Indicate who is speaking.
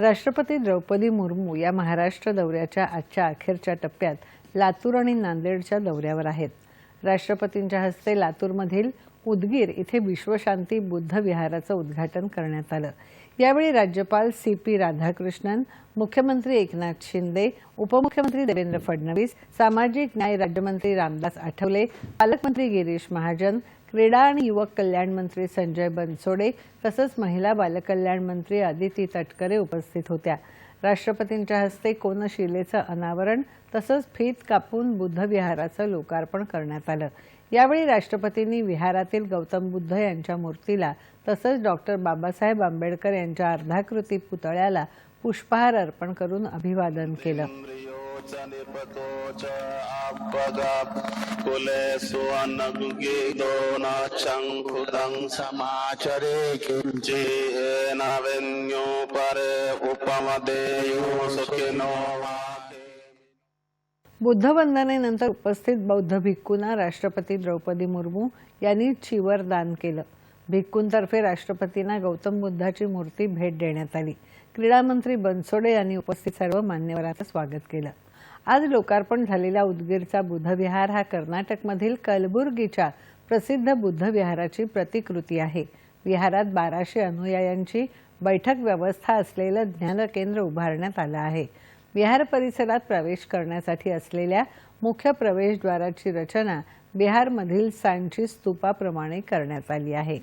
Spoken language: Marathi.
Speaker 1: राष्ट्रपती द्रौपदी मुर्मू या महाराष्ट्र दौऱ्याच्या आजच्या अखेरच्या टप्प्यात लातूर आणि नांदेडच्या दौऱ्यावर आहेत. राष्ट्रपतींच्या हस्ते लातूरमधील उदगीर इथे विश्वशांती बुद्ध विहाराचं उद्घाटन करण्यात आलं. यावेळी राज्यपाल सी पी राधाकृष्णन मुख्यमंत्री एकनाथ शिंदे उपमुख्यमंत्री देवेंद्र फडणवीस सामाजिक न्याय राज्यमंत्री रामदास आठवले पालकमंत्री गिरीश महाजन क्रीडा आणि युवक कल्याण मंत्री संजय बनसोडे तसंच महिला बालकल्याण मंत्री आदिती तटकरे उपस्थित होत्या. राष्ट्रपतींच्या हस्ते कोनशिलेचं अनावरण तसंच फीत कापून बुद्धविहाराचं लोकार्पण करण्यात आलं. यावेळी राष्ट्रपतींनी विहारातील गौतम बुद्ध यांच्या मूर्तीला तसंच डॉक्टर बाबासाहेब आंबेडकर यांच्या अर्धाकृती पुतळ्याला पुष्पहार अर्पण करून अभिवादन केलं.
Speaker 2: च निपतो च कुले सुवनगुगीतो न शङ्कुदं समाचरे किञ्चेन विन्यो परे उपमदेयो सुखिनो
Speaker 1: बुद्धवंदनेनंतर उपस्थित बौद्ध भिक्कूंना राष्ट्रपती द्रौपदी मुर्मू यांनी चिवर दान केलं. भिक्कूंतर्फे राष्ट्रपतींना गौतम बुद्धाची मूर्ती भेट देण्यात आली. क्रीडा मंत्री बनसोडे यांनी उपस्थित सर्व मान्यवरांचं स्वागत केलं. आज लोकार्पण झालेला उदगीरचा बुद्धविहार हा कर्नाटकमधील कलबुर्गीच्या प्रसिद्ध बुद्धविहाराची प्रतिकृती आहे. विहारात बाराशे अनुयायांची बैठक व्यवस्था असलेलं ज्ञान केंद्र उभारण्यात आलं आहे. विहार परिसरात प्रवेश करण्यासाठी असलेल्या मुख्य प्रवेशद्वाराची रचना बिहारमधील सांची स्तूपाप्रमाणे करण्यात आली आहे.